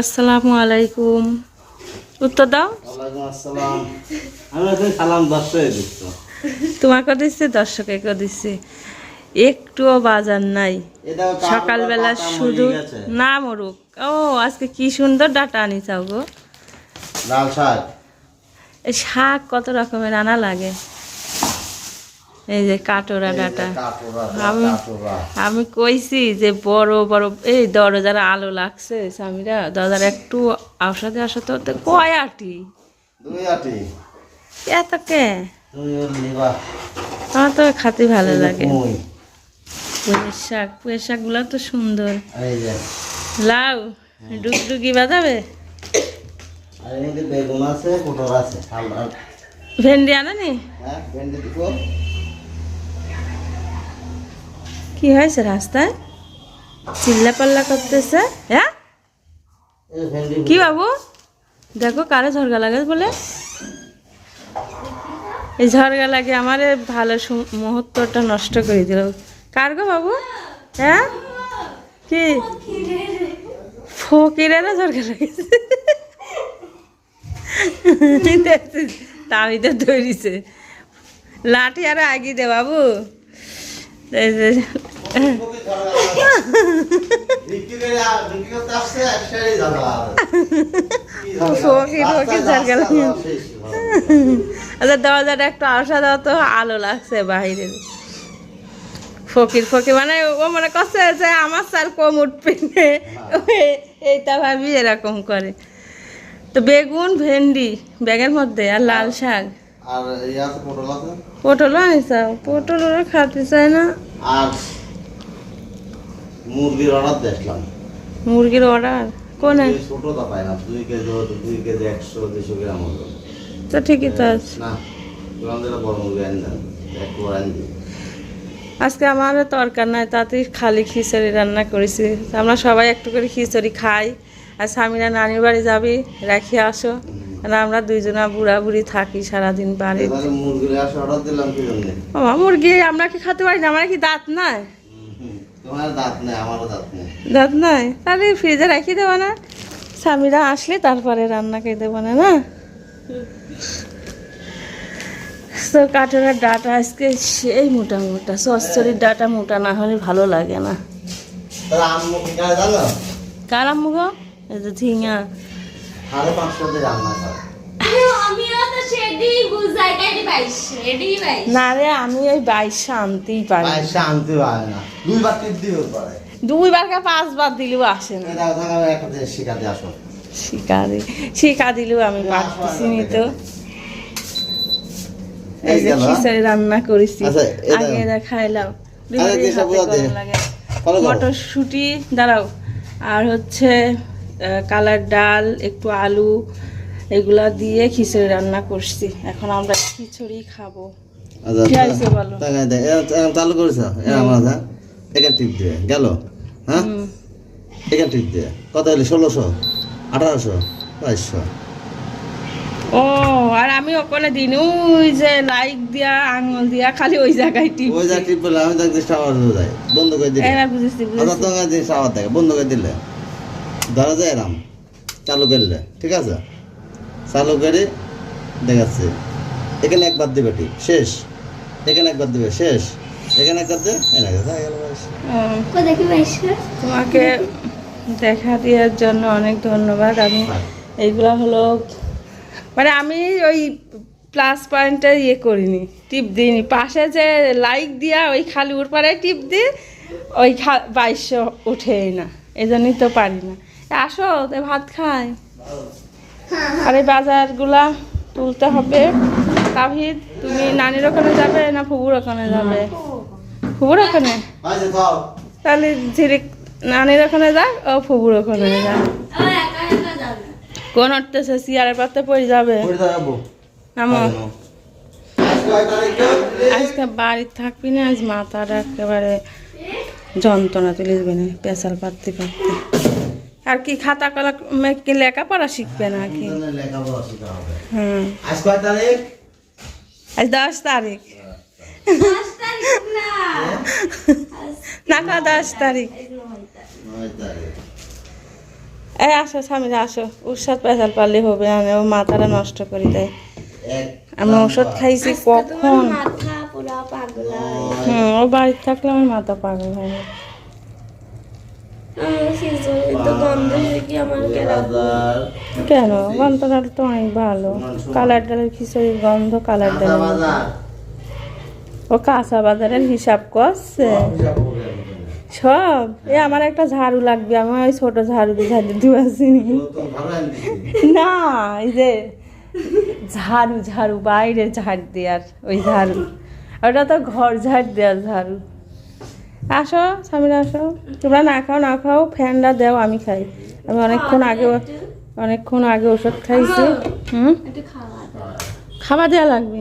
আসসালামু আলাইকুম। উত্তর দাও। তোমাকে দিচ্ছে দর্শকে দিচ্ছে একটুও বাজার নাই। সকালবেলা শুধু না মরুক। ও আজকে কি সুন্দর ডাটা আনি চাও গো। শাক। শাক কত রকমের আনা লাগে। এই যে কাটোরা ডাটা। আমি- আমি কইছি যে বড় বড় এই দরজার আলো লাগছে স্বামীরা। দরজার একটু ঔষধে আসতে হতে কয় আটি? এত কে? আমার তো খাতে ভালো লাগে। পুঁয়ের শাক পুঁয়ের শাকগুলো তো সুন্দর। লাউ ডুগডুগি বাজাবে? বেগুন আছে ভেন্ডি আনানি? হ্যাঁ ভেন্ডি কি হয়েছে রাস্তায়? চিল্লা পাল্লা করতেছে হ্যাঁ? কি বাবু? দেখো কারে ঝরগা লাগে বলে। এই ঝরগা লাগে আমার ভালো মুহূর্তটা নষ্ট করে দিল। কার গো বাবু? হ্যাঁ? কি? ফকিরেরা ঝরগা লাগেছে। দেখছিস, তামিতে ধরিছে। লাঠি আর আগি দে বাবু। আচ্ছা দরজাটা একটু আশা দাও তো আলো লাগছে বাইরে। ফকির ফকির মানে ও মনে করছে যে আমার স্যার কম উঠবে এইটা ভাবি এরকম করে। তো বেগুন ভেন্ডি ব্যাগের মধ্যে আর লাল শাক। আর ইয়ে পটল আছে? পটলও আনিসাও পটল ওরা খাতে চায় না। আর মুরগির অর্ডার দেখলাম। মুরগির অর্ডার কোনে? ছোটটা না দুই কেজি দুই কেজি একশো গ্রাম তো ঠিকই তো আছে। না বড় মুরগি আনি আনি আজকে আমার তরকার নাই তাতেই খালি খিচুড়ি রান্না করেছি। আমরা সবাই একটু করে খিচুড়ি খাই আর স্বামীরা নানির বাড়ি যাবি রেখে আসো। আর আমরা দুইজনা বুড়া বুড়ি থাকি সারাদিন বাড়ি এবারে আসে অর্ডার দিলাম কি জন্য? ও মুরগি আমরা কি খেতে পারি না? আমার কি দাঁত নাই? দাঁত নেই তাহলে ফ্রিজে রেখে দেবো না। স্বামীরা আসলে তারপরে রান্না করে দেবো না না? তো কাঠের ডাটা আজকে সেই মোটা মোটা সস্তরির ডাটা মোটা না হলে ভালো লাগে না। তাহলে আম্মু মুখ এই যে ঝিঙা। সাড়ে পাঁচশো রান্না করে। না রে আমি ওই বাইশ আনতেই পারি। ভাই শান্তি পায় না। দুইবার টিপ দিও পারে। দুইবার কে পাঁচবার দিলেও আসে না। আসো। শিকা দিলেও আমি পারতেছি নি তো। এই যে হ্যাঁ? খিচুড়ি রান্না করেছি। আচ্ছা, আগে এটা খাইলাম। মটরশুঁটি দাঁড়াও। আর হচ্ছে কালার ডাল একটু আলু এগুলা দিয়ে খিচুড়ি রান্না করছি। এখন আমরা খিচুড়ি খাব। আচ্ছা, কি হয়েছে বলো? এ- এ- চালু করেছ? এখানে টিপ দিয়ে গেল হ্যাঁ। এখানে টিপ দিয়ে কত হলে ষোলোশো আঠারোশো বাইশশো। ও আর আমি ওখানে দিন ওই যে লাইক দিয়া আঙুল দিয়া খালি ওই জায়গায় টিপ ওই টিপ পেলে আমি তো জিনিসটা আবার হয়ে যায় বন্ধ করে দিলে। এবার বুঝেছি বুঝেছি। থাকে বন্ধ করে দিলে। ধরা যায় এরাম চালু করলে ঠিক আছে? চালু করে দেখাচ্ছে। এখানে একবার দিবে ঠিক শেষ। এখানে একবার দিবে শেষ। এখানে একবার হয়ে তোমাকে দেখা দেওয়ার জন্য অনেক ধন্যবাদ। আমি এইগুলো হলো মানে আমি ওই প্লাস পয়েন্টটা ইয়ে করিনি টিপ দিইনি। পাশে যে লাইক দিয়া ওই খালি উড় পারে টিপ দিই ওই খা বাইশশো ওঠেই না। এই জন্যই তো পারি না। আসো তো ভাত খাই। আর এই বাজারগুলা তুলতে হবে। তাহিদ তুমি নানির ওখানে যাবে না ফুবুর ওখানে যাবে? ফুবুর ওখানে? আচ্ছা তাহলে ঝিরিক নানির ওখানে যাক ও ফুবুর ওখানে যাক। ও একা একা যাবে। কোন উঠতেছে সিয়ারের পাতে পড়ে যাবে? পড়ে দাও যাব। আমো আজকে কয় তারিখ আজকে বাড়ি থাকবি না আজ মাথাটা একেবারে যন্ত্রণা তুলিসবে না পেশাল পাততে পারতে। আর কি খাতা কলা কি লেখাপড়া শিখবে না কি হুম। আজ কয় তারিখ? আজ দশ তারিখ? না। কা দশ তারিখ। এই আসো স্বামীরা আসো। ওষুধ পেঁচাল পারলে হবে না ও মাথাটা নষ্ট করে দেয় আমি ওষুধ খাইছি কখন? মাথা হুম ও বাড়িতে থাকলে আমার মাথা পাগল হয় কেন? গন্ধটা তো অনেক ভালো। কালার ডালের খিচুড়ির গন্ধ কালার ডালের ও কাঁচা বাজারের হিসাব করছে। সব? এ আমার একটা ঝাড়ু লাগবে আমি ওই ছোট ঝাড়ু দিয়ে ঝাড়ু আনতেছি না এই যে ঝাড়ু ঝাড়ু বাইরে ঝাড় দেওয়ার ওই ঝাড়ু। ওটা তো ঘর ঝাড় দেওয়ার ঝাড়ু। আসো স্বামীরা আসো। তোমরা না খাও না খাও ফ্যানটা দাও আমি খাই। আমি অনেকক্ষণ আগে অনেকক্ষণ আগে ওষুধ খাইছি। হুম? খাওয়া খাবার দেওয়া লাগবে।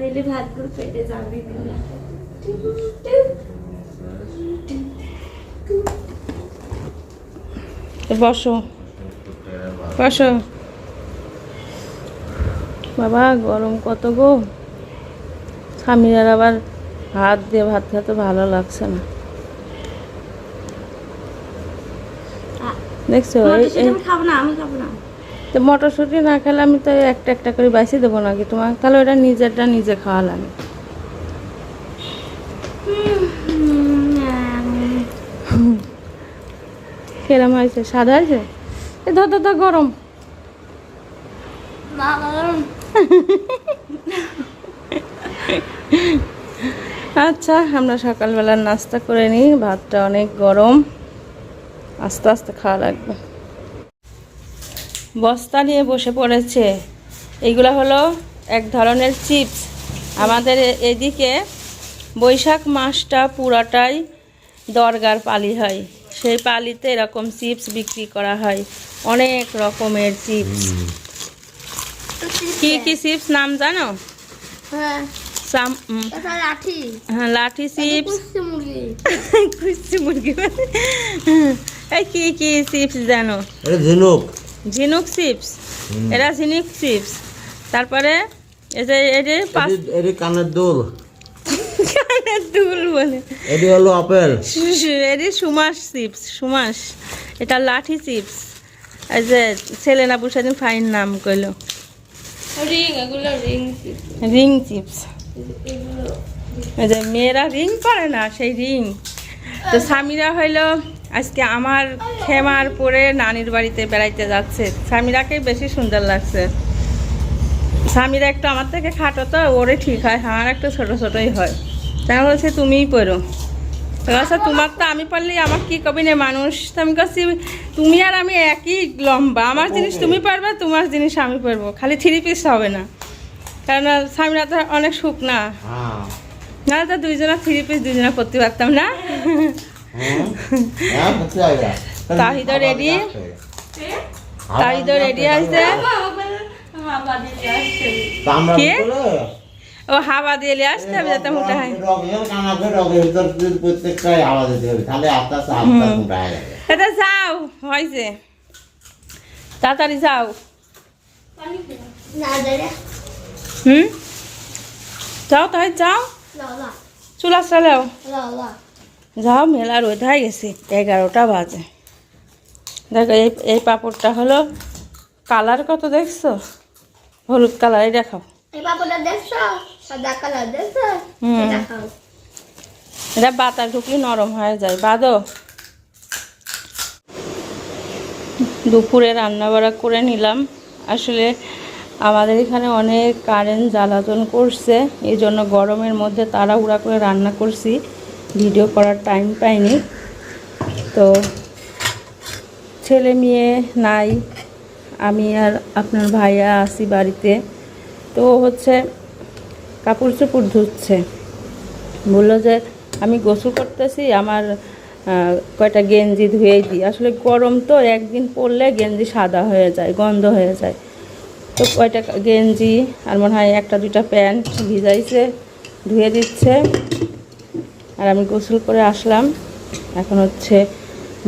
দিলে ভাতগুলো পেটে যাবে বসো। বসো। বাবা গরম কত গো? স্বামীর আবার হাত দিয়ে ভাত খেতে ভালো লাগছে না। দেখছ খাব না আমি খাব না। তো মটরশুঁটি না খেলে আমি তো একটা একটা করে বাইসে দেবো নাকি তোমার তাহলে ওটা নিজেরটা নিজে খাওয়া লাগে কেরম হয়েছে সাদা হয়েছে? এ ধর ধর গরম। আচ্ছা আমরা সকালবেলার নাস্তা করে নিই ভাতটা অনেক গরম। আস্তে আস্তে খাওয়া লাগবে। বস্তা নিয়ে বসে পড়েছে। এইগুলো হলো এক ধরনের চিপস। আমাদের এদিকে বৈশাখ মাসটা পুরাটাই দরগার পালি হয়। সেই পালিতে এরকম চিপস বিক্রি করা হয়। অনেক রকমের চিপস। কি কি চিপস নাম জানো? হ্যাঁ। সাম লাঠি। হ্যাঁ লাঠি চিপস। কুচি মুরগি। এই কি কি চিপস জানো? ঝিনুক। ঝিনুক চিপস। এরা ঝিনুক চিপস। তারপরে এই যে এই পাঁচ এটি কানের দুল। কানের দুল বলে। এটি হলো আপেল। এটি সুমাস চিপস সুমাস। এটা লাঠি চিপস। এই যে ছেলে ছেলেনা বুসাদিন ফাইন নাম কইলো। রিং এগুলো রিং রিং চিপস। এই যে মেয়েরা রিং করে না সেই রিং। তো স্বামীরা হইল আজকে আমার খেমার পরে নানির বাড়িতে বেড়াইতে যাচ্ছে। স্বামীরাকেই বেশি সুন্দর লাগছে। স্বামীরা একটু আমার থেকে খাটো তো ওরে ঠিক হয় আমার একটু ছোট ছোটই হয়। তাই বলছে তুমিই পড়ো। আচ্ছা তোমার তো আমি পারলেই আমার কি কবি না মানুষ? তো আমি কাছি তুমি আর আমি একই লম্বা আমার জিনিস তুমি পারবে তোমার জিনিস আমি পারব। খালি থ্রি পিস হবে না। কারণ স্বামীরা তো অনেক সুখ না নাহলে তো দুইজনা থ্রি পিস দুইজনা করতে পারতাম না। হ্যাঁ? পারবে তাহিদও ready? তাহিদও ready আছে? কে? ও হাওয়া দিয়ে নিয়ে আসতে হবে যাতে মোটা হয় হয়ে এটা যাও হয়েছে। তাড়াতাড়ি যাও। হুম? যাও তাই যাও। চুলা চালাও যাও মেলা রোদ হয়ে গেছে এগারোটা বাজে। দেখো এই এই পাপড়টা হলো কালার কত দেখছ? হলুদ কালারই দেখাও। এটা বাতাস ঢুকলে নরম হয়ে যায় বাদো। দুপুরে রান্না বাড়া করে নিলাম। আসলে আমাদের এখানে অনেক কারেন্ট জ্বালাতন করছে এই জন্য গরমের মধ্যে তাড়াহুড়া করে রান্না করছি। ভিডিও করার টাইম পাইনি। তো ছেলে মেয়ে নাই, আমি আর আপনার ভাইয়া আছি বাড়িতে। তো হচ্ছে কাপড় চোপড় ধুচ্ছে। বলল যে, আমি গোসল করতেছি, আমার কয়টা গেঞ্জি ধুয়ে দিই। আসলে গরম তো, একদিন পরলে গেঞ্জি সাদা হয়ে যায়, গন্ধ হয়ে যায়। তো কয়টা গেঞ্জি, আর মনে হয় একটা দুইটা প্যান্ট ভিজাইছে, ধুয়ে দিচ্ছে। আর আমি গোসল করে আসলাম। এখন হচ্ছে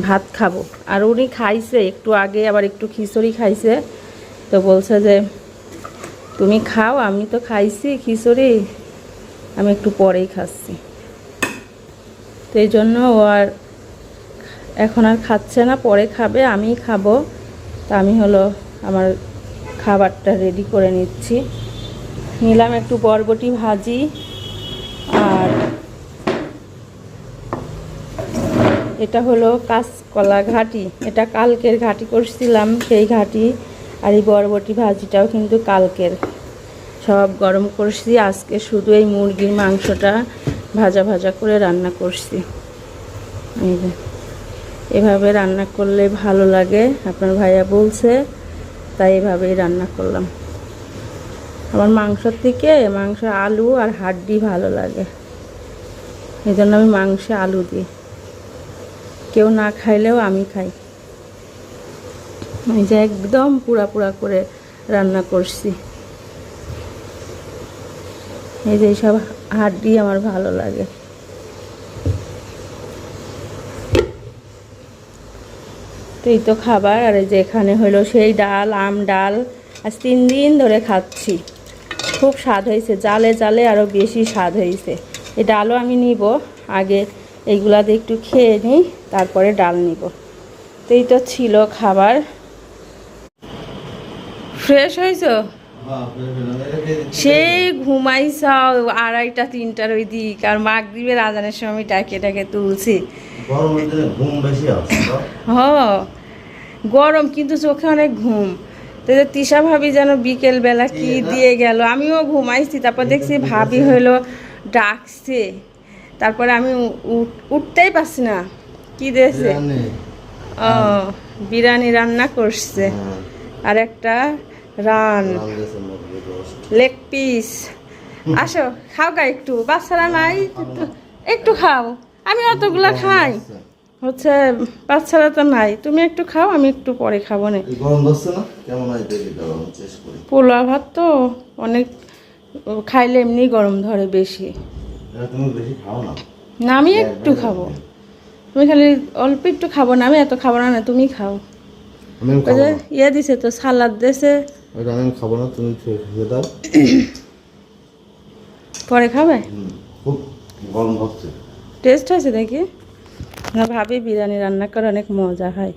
ভাত খাব। আর উনি খাইছে, একটু আগে আবার একটু খিচুড়ি খাইছে। তো বলছে যে, তুমি খাও, আমি তো খাইছি খিচুড়ি, আমি একটু পরেই খাচ্ছি। তো এই জন্য ও আর এখন আর খাচ্ছে না, পরে খাবে আমি খাব। তা আমি হলো আমার খাবারটা রেডি করে নিচ্ছি। নিলাম একটু বরবটি ভাজি, আর এটা হলো কাঁচকলা ঘাটি। এটা কালকের ঘাটি করছিলাম, সেই ঘাটি আর এই বরবটি ভাজিটাও কিন্তু কালকের। সব গরম করছি, আজকে শুধু এই মুরগির মাংসটা ভাজা ভাজা করে রান্না করছি। এভাবে রান্না করলে ভালো লাগে, আপনার ভাইয়া বলছে, তাই এভাবেই রান্না করলাম। আমার মাংসর থেকে মাংস আলু আর হাড্ডি ভালো লাগে। এই জন্য আমি মাংসে আলু দিই। কেউ না খাইলেও আমি খাই। এই যে একদম পুরা পুরা করে রান্না করছি। এই যে সব হাড্ডি আমার ভালো লাগে। তো এই তো খাবার, আর এই যে এখানে হলো সেই ডাল, আম ডাল। আজ তিন দিন ধরে খাচ্ছি। খুব স্বাদ হয়েছে, জালে জালে আরও বেশি স্বাদ হয়েছে। এই ডালও আমি নিব, আগে এইগুলা দিয়ে একটু খেয়ে নিই তারপরে ডাল নিব। তো এই তো ছিল খাবার। ফ্রেশ হয়েছো? সেই ঘুমাইছ আড়াইটা তিনটার ওই দিক আর মাগ দিবে রাজানের সময় ডাকে ডাকে তুলছি। হ গরম কিন্তু চোখে অনেক ঘুম। তো তিশা ভাবি যেন বিকেল বেলা কি দিয়ে গেল আমিও ঘুমাইছি তারপর দেখছি ভাবি হইল ডাকছে। তারপরে আমি উঠতেই পারছি না। কি দিয়েছে। ও বিরিয়ানি রান্না করছে। হ্যাঁ, আর একটা রান। লেগ পিস আসো খাও গা একটু। বাচ্চারা নাই একটু- খাও। আমি অতগুলা খাই। হচ্ছে। বাচ্চারা তো নাই। তুমি একটু খাও আমি একটু পরে খাব না। পোলা ভাত তো অনেক খাইলে এমনি গরম ধরে বেশি। তুমি বেশি খাও না। না আমি একটু খাব। তুমি খালি অল্প একটু খাব না আমি এত খাব না না তুমি খাও। ইয়ে দিছে তো সালাদ দিছে। আমি খাব না তুমি খেয়ে খেয়ে দাও। পরে খাবে? খুব গরম ধরছে টেস্ট আছে দেখি। না ভাবি বিরিয়ানি রান্না করে অনেক মজা হয়।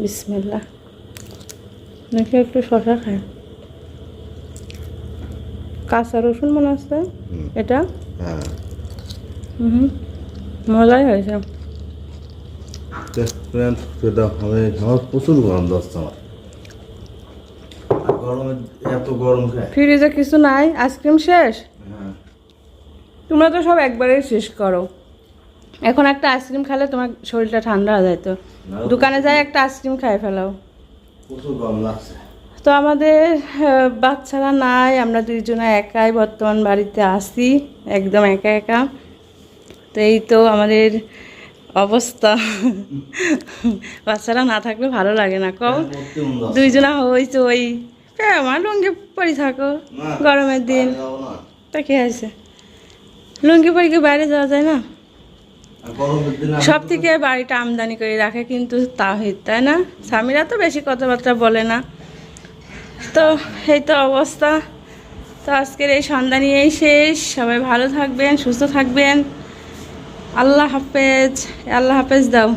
বিসমিল্লা নাকি একটু শশা খায়? কাঁচা রসুন মনে হুম। এটা? হ্যাঁ। হুম মজাই হয়েছে। প্রচুর গরম আমার। গরমে এত গরম খায়। ফ্রিজে কিছু নাই আইসক্রিম শেষ? হ্যাঁ। তোমরা তো সব একবারেই শেষ করো। এখন একটা আইসক্রিম খেলে তোমার শরীরটা ঠান্ডা হয়ে যায় তো। দোকানে যাই একটা আইসক্রিম খাই ফেলাও। প্রচুর গরম লাগছে। তো আমাদের বাচ্চারা নাই আমরা দুইজনে একাই বর্তমান বাড়িতে আসি একদম একা একা। তো এই তো আমাদের অবস্থা। বাচ্চারা না থাকলে ভালো লাগে না কও? যাচ্ছে। দুইজনা হয়েছে ওই আমার লুঙ্গি পরি থাকো গরমের দিন। তা কি আছে লুঙ্গি পরি কি বাইরে যাওয়া যায় না? সব থেকে বাড়িটা আমদানি করে রাখে কিন্তু তা তাহিদ তাই না? স্বামীরা তো বেশি কথাবার্তা বলে না। তো এই তো অবস্থা। তো আজকের এই সন্ধ্যা নিয়েই শেষ। সবাই ভালো থাকবেন সুস্থ থাকবেন। আল্লাহ হাফেজ। আল্লাহ হাফেজ দাও।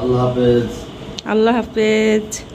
আল্লাহ হাফেজ। আল্লাহ হাফেজ।